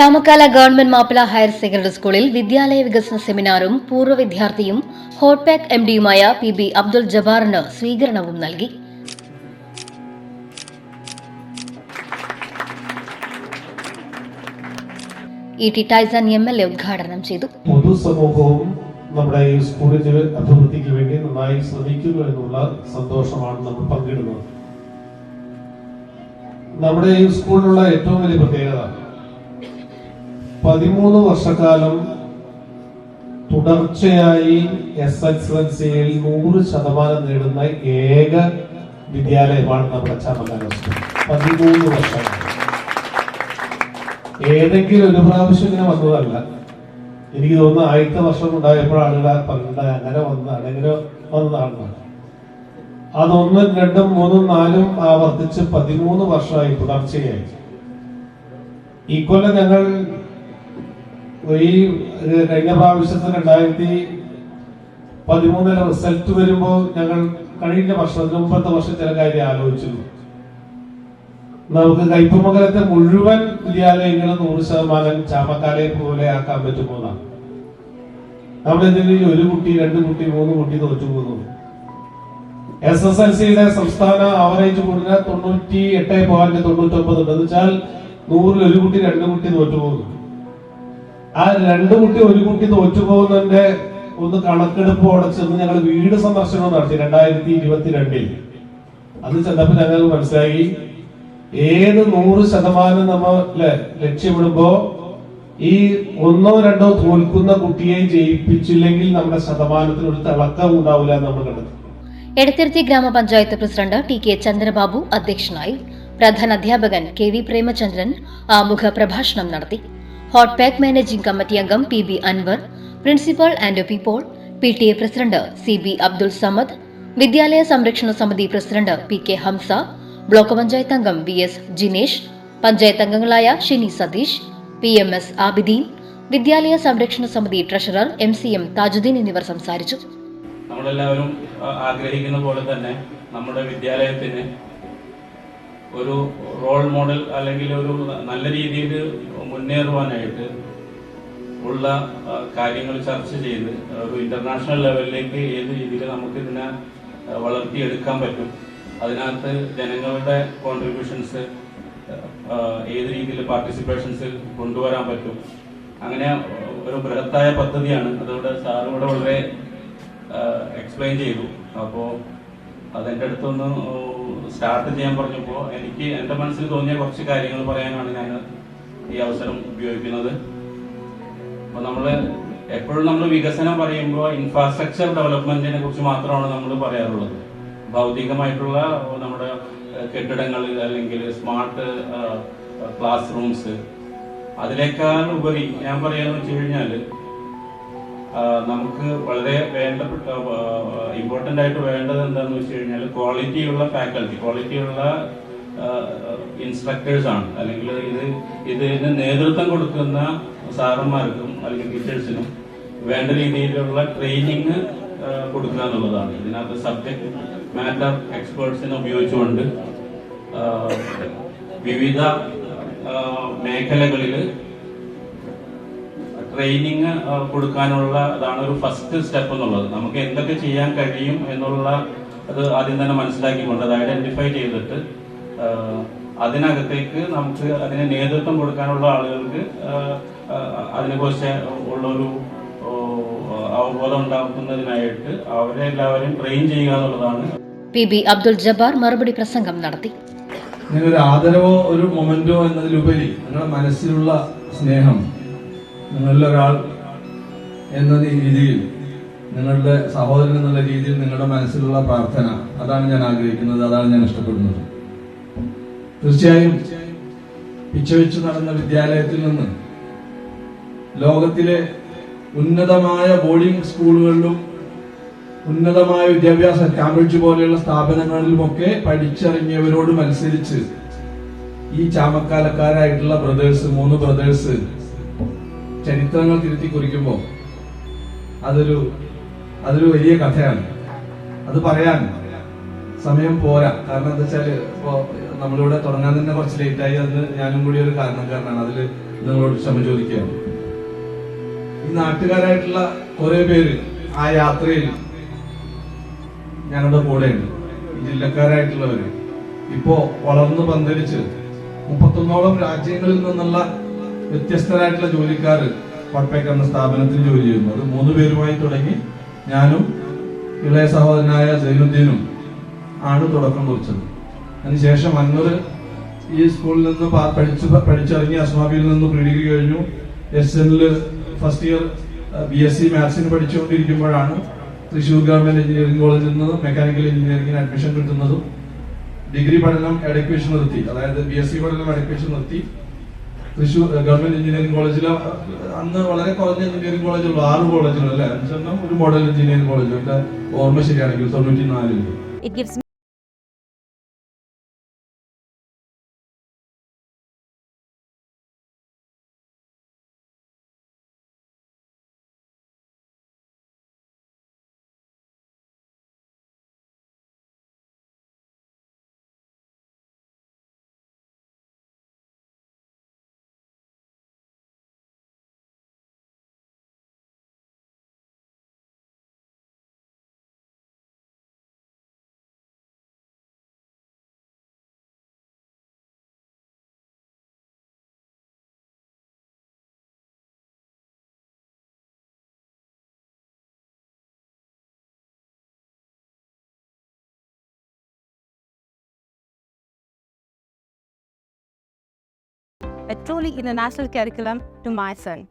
Chamakkala government Mappila higher secondary സ്കൂളിൽ വിദ്യാലയ വികസന സെമിനാറും പൂർവ വിദ്യാർത്ഥിയും ഹോട്ട്പാക്ക് എം ഡിയുമായ പി ബി അബ്ദുൾ ജബാറിന് സ്വീകരണവും നൽകി. E T Taison M L A ഉദ്ഘാടനം ചെയ്തു. പൊതുസമൂഹവും നമ്മുടെ ഈ സ്കൂളിന്റെ അഭിവൃദ്ധിക്ക് വേണ്ടി നന്നായി ശ്രമിക്കുന്നു എന്നുള്ള സന്തോഷമാണ് നമ്മൾ പങ്കിടുന്നത്. നമ്മുടെ ഈ സ്കൂളിലുള്ള ഏറ്റവും വലിയ പ്രത്യേകത പതിമൂന്ന് വർഷക്കാലം തുടർച്ചയായി എസ് എസ് എൽ സിയിൽ നൂറ് ശതമാനം നേടുന്ന ഏക വിദ്യാലയമാണ് നമ്മുടെ ചമകാല പതിമൂന്ന് വർഷം. ഏതെങ്കിലും ഒരു പ്രാവശ്യം ഇങ്ങനെ വന്നതല്ല. എനിക്ക് തോന്നുന്നു ആദ്യത്തെ വർഷം ഉണ്ടായപ്പോഴാണ് പണ്ട് അങ്ങനെ വന്നതാണ് എങ്ങനെ വന്നതാണ് അതൊന്നും രണ്ടും മൂന്നും നാലും ആവർത്തിച്ച് പതിമൂന്ന് വർഷമായി തുടർച്ചയായി. ഈ കൊല്ലം ഞങ്ങൾ ഈ കഴിഞ്ഞ പ്രാവശ്യത്തിൽ രണ്ടായിരത്തി പതിമൂന്നിലെ റിസൾട്ട് വരുമ്പോൾ ഞങ്ങൾ കഴിഞ്ഞ വർഷം അതിന് മുമ്പത്തെ വർഷം ചില കാര്യം ആലോചിച്ചിരുന്നു നമുക്ക് കയ്പമംഗലത്തെ മുഴുവൻ വിദ്യാലയങ്ങളും നൂറ് ശതമാനം ചാമക്കാലെ പോലെ ആക്കാൻ പറ്റുന്നതാണ് നമ്മളെന്തെങ്കിലും ഒരു കുട്ടി രണ്ട് കുട്ടി മൂന്ന് കുട്ടി തോറ്റു പോകുന്നു? എസ് എസ് എൽ സിയുടെ സംസ്ഥാന ആവറേജ് കൂടുതൽ തൊണ്ണൂറ്റി എട്ട് പോയിന്റ് തൊണ്ണൂറ്റി ഒമ്പത് എന്ന് വെച്ചാൽ നൂറിൽ ഒരു കുട്ടി രണ്ട് കുട്ടി തോറ്റു പോകുന്നു. ആ രണ്ടു കുട്ടി ഒരു കുട്ടി തോറ്റു പോകുന്നതിന്റെ ഒന്ന് കണക്കെടുപ്പോടെ ചെന്ന് ഞങ്ങൾ വീട് സന്ദർശനം നടത്തി രണ്ടായിരത്തി ഇരുപത്തിരണ്ടിൽ. അത് ചെന്നപ്പോ ഞങ്ങൾ മനസ്സിലായി. ഏത് നൂറ് ശതമാനം നമ്മൾ ലക്ഷ്യമിടുമ്പോ ഈ ഒന്നോ രണ്ടോ തോൽക്കുന്ന കുട്ടിയെ ജയിപ്പിച്ചില്ലെങ്കിൽ നമ്മുടെ ശതമാനത്തിന് ഒരു തിളക്കം ഉണ്ടാവില്ല നമ്മൾ കണ്ടത് എടത്തിരുത്തി ഗ്രാമപഞ്ചായത്ത് പ്രസിഡന്റ് ടി കെ ചന്ദ്രബാബു അധ്യക്ഷനായി. പ്രധാന അധ്യാപകൻ കെ വി പ്രേമചന്ദ്രൻ ആമുഖ പ്രഭാഷണം നടത്തി. ഹോട്ട്പാക്ക് മാനേജിംഗ് കമ്മിറ്റി അംഗം P B Anwar principal and Paul P T A president C B Abdul Samad വിദ്യാലയ സംരക്ഷണ സമിതി president P K Hamza block panchayat അംഗം വി എസ് ജിനേഷ് പഞ്ചായത്ത് അംഗങ്ങളായ Shini Satheesh P M S Abideen വിദ്യാലയ സംരക്ഷണ സമിതി treasurer M C M Thajudheen എന്നിവർ സംസാരിച്ചു. നമ്മളെല്ലാവരും ആഗ്രഹിക്കുന്ന പോലെ തന്നെ നമ്മുടെ വിദ്യാലയത്തിന് ഒരു റോൾ മോഡൽ അല്ലെങ്കിൽ ഒരു നല്ല രീതിയിൽ മുന്നേറുവാനായിട്ട് ഉള്ള കാര്യങ്ങൾ ചർച്ച ചെയ്ത് ഒരു ഇന്റർനാഷണൽ ലെവലിലേക്ക് ഏത് രീതിയിൽ നമുക്ക് ഇതിനെ വളർത്തിയെടുക്കാൻ പറ്റും. അതിനകത്ത് ജനങ്ങളുടെ കോൺട്രിബ്യൂഷൻസ് ഏത് രീതിയിൽ പാർട്ടിസിപ്പേഷൻസ് കൊണ്ടുവരാൻ പറ്റും. അങ്ങനെ ഒരു ബൃഹത്തായ പദ്ധതിയാണ്. അതോടെ സാർ ഇവിടെ വളരെ എക്സ്പ്ലെയിൻ ചെയ്തു. അപ്പോൾ അതെന്റെ അടുത്തൊന്ന് സ്റ്റാർട്ട് ചെയ്യാൻ പറഞ്ഞപ്പോൾ എനിക്ക് എന്റെ മനസ്സിൽ തോന്നിയ കുറച്ച് കാര്യങ്ങൾ പറയാനാണ് ഞാൻ ഈ അവസരം ഉപയോഗിക്കുന്നത്. അപ്പോൾ നമ്മൾ എപ്പോഴും നമ്മൾ വികസനം പറയുമ്പോൾ ഇൻഫ്രാസ്ട്രക്ചർ ഡെവലപ്മെന്റിനെ കുറിച്ച് മാത്രമാണ് നമ്മൾ പറയാറുള്ളത്. ഭൗതികമായിട്ടുള്ള നമ്മുടെ കെട്ടിടങ്ങൾ അല്ലെങ്കിൽ സ്മാർട്ട് ക്ലാസ് റൂംസ് അതിനേക്കാൾ ഉപരി ഞാൻ പറയാന്ന് വെച്ച് കഴിഞ്ഞാൽ നമുക്ക് വളരെ വേണ്ടപ്പെട്ട ഇമ്പോർട്ടന്റ് ആയിട്ട് വേണ്ടത് എന്താണെന്ന് വെച്ച് കഴിഞ്ഞാൽ ക്വാളിറ്റിയുള്ള ഫാക്കൽറ്റി ക്വാളിറ്റിയുള്ള ഇൻസ്ട്രക്ടേഴ്സ് ആണ്. അല്ലെങ്കിൽ ഇത് ഇതിന് നേതൃത്വം കൊടുക്കുന്ന സാറന്മാർക്കും അല്ലെങ്കിൽ ടീച്ചേഴ്സിനും വേണ്ട രീതിയിലുള്ള ട്രെയിനിങ് കൊടുക്കുക എന്നുള്ളതാണ്. ഇതിനകത്ത് സബ്ജക്ട് മാറ്റർ എക്സ്പേർട്സിനെ ഉപയോഗിച്ചുകൊണ്ട് വിവിധ മേഖലകളിൽ ട്രെയിനിങ് കൊടുക്കാനുള്ള അതാണ് ഒരു ഫസ്റ്റ് സ്റ്റെപ്പ് എന്നുള്ളത്. നമുക്ക് എന്തൊക്കെ ചെയ്യാൻ കഴിയും എന്നുള്ള അത് ആദ്യം തന്നെ മനസ്സിലാക്കിക്കൊണ്ട് അത് ഐഡന്റിഫൈ ചെയ്തിട്ട് അതിനകത്തേക്ക് നമുക്ക് അതിന് നേതൃത്വം കൊടുക്കാനുള്ള ആളുകൾക്ക് അതിനെക്കുറിച്ച് ഉള്ളൊരു അവബോധം ഉണ്ടാക്കുന്നതിനായിട്ട് അവരെ എല്ലാവരെയും ട്രെയിൻ ചെയ്യുക എന്നുള്ളതാണ്. പി ബി അബ്ദുൾ ജബ്ബാർ മറുപടി പ്രസംഗം നടത്തി. ഇങ്ങനെ ഒരു ആദരവോ ഒരു മൊമെന്റോ എന്നതിലുപരി നിങ്ങളുടെ മനസ്സിലുള്ള സ്നേഹം നിങ്ങളിൽ ഒരാൾ എന്ന രീതിയിൽ നിങ്ങളുടെ സഹോദരൻ എന്നുള്ള രീതിയിൽ നിങ്ങളുടെ മനസ്സിലുള്ള പ്രാർത്ഥന അതാണ് ഞാൻ ആഗ്രഹിക്കുന്നത് അതാണ് ഞാൻ ഇഷ്ടപ്പെടുന്നത്. തീർച്ചയായും പിച്ചവെച്ച് നടന്ന വിദ്യാലയത്തിൽ നിന്ന് ലോകത്തിലെ ഉന്നതമായ ബോർഡിംഗ് സ്കൂളുകളിലും ഉന്നതമായ വിദ്യാഭ്യാസ കാംബ്രിഡ്ജ് പോലെയുള്ള സ്ഥാപനങ്ങളിലുമൊക്കെ പഠിച്ചിറങ്ങിയവരോട് മത്സരിച്ച് ഈ ചാമക്കാലക്കാരായിട്ടുള്ള ബ്രദേഴ്സ് മൂന്ന് ബ്രദേഴ്സ് ചരിത്രങ്ങൾ തിരുത്തി കുറിക്കുമ്പോൾ അതൊരു അതൊരു വലിയ കഥയാണ്. അത് പറയാൻ സമയം പോരാ. കാരണം എന്താ വെച്ചാൽ ഇപ്പോ നമ്മളിവിടെ തുടങ്ങാൻ തന്നെ കുറച്ച് ലേറ്റ് ആയി അന്ന് ഞാനും കൂടി ഒരു കാരണക്കാരനാണ്. അതിൽ നിങ്ങളോട് ക്ഷമ ചോദിക്കുകയാണ്. ഈ നാട്ടുകാരായിട്ടുള്ള കുറെ പേര് ആ യാത്രയിൽ ഞങ്ങളുടെ കൂടെയുണ്ട്. ജില്ലക്കാരായിട്ടുള്ളവര്. ഇപ്പോ വളർന്നു പന്തലിച്ച് മുപ്പത്തൊന്നോളം രാജ്യങ്ങളിൽ നിന്നുള്ള വ്യത്യസ്തരായിട്ടുള്ള ജോലിക്കാർ ഹോട്ട്പാക്ക് എന്ന സ്ഥാപനത്തിൽ ജോലി ചെയ്യുന്നു. അത് മൂന്ന് പേരുമായി തുടങ്ങി ഞാനും ഇളയ സഹോദരനായ സൈനുദ്ദീനും ആണ് തുടക്കം കുറിച്ചത്. അതിനുശേഷം അന്നൂർ ഈ സ്കൂളിൽ നിന്ന് പഠിച്ചു പഠിച്ചിറങ്ങി അസ്മാബിയിൽ നിന്ന് പ്രീ ഡിഗ്രി കഴിഞ്ഞു. S എനിൽ first year B S C മാത്സിന് പഠിച്ചുകൊണ്ടിരിക്കുമ്പോഴാണ് തൃശ്ശൂർ ഗവൺമെന്റ് എഞ്ചിനീയറിംഗ് കോളേജിൽ നിന്ന് മെക്കാനിക്കൽ എഞ്ചിനീയറിംഗിന് അഡ്മിഷൻ കിട്ടുന്നതും ഡിഗ്രി പഠനം എഡ്യൂക്കേഷൻ നിർത്തി. അതായത് ബി എസ് സി പഠനം എഡ്യൂക്കേഷൻ നിർത്തി. തൃശ്ശൂർ ഗവൺമെന്റ് എഞ്ചിനീയറിംഗ് കോളേജിൽ അന്ന് വളരെ കുറഞ്ഞ എഞ്ചിനീയറിംഗ് കോളേജുള്ളൂ ആറ് കോളേജുകൾ അല്ലേ? ഒരു മോഡൽ എഞ്ചിനീയറിംഗ് കോളേജ് ഓർമ്മ ശരിയാണെങ്കിൽ തൊണ്ണൂറ്റി നാലിൽ a truly international curriculum to my son.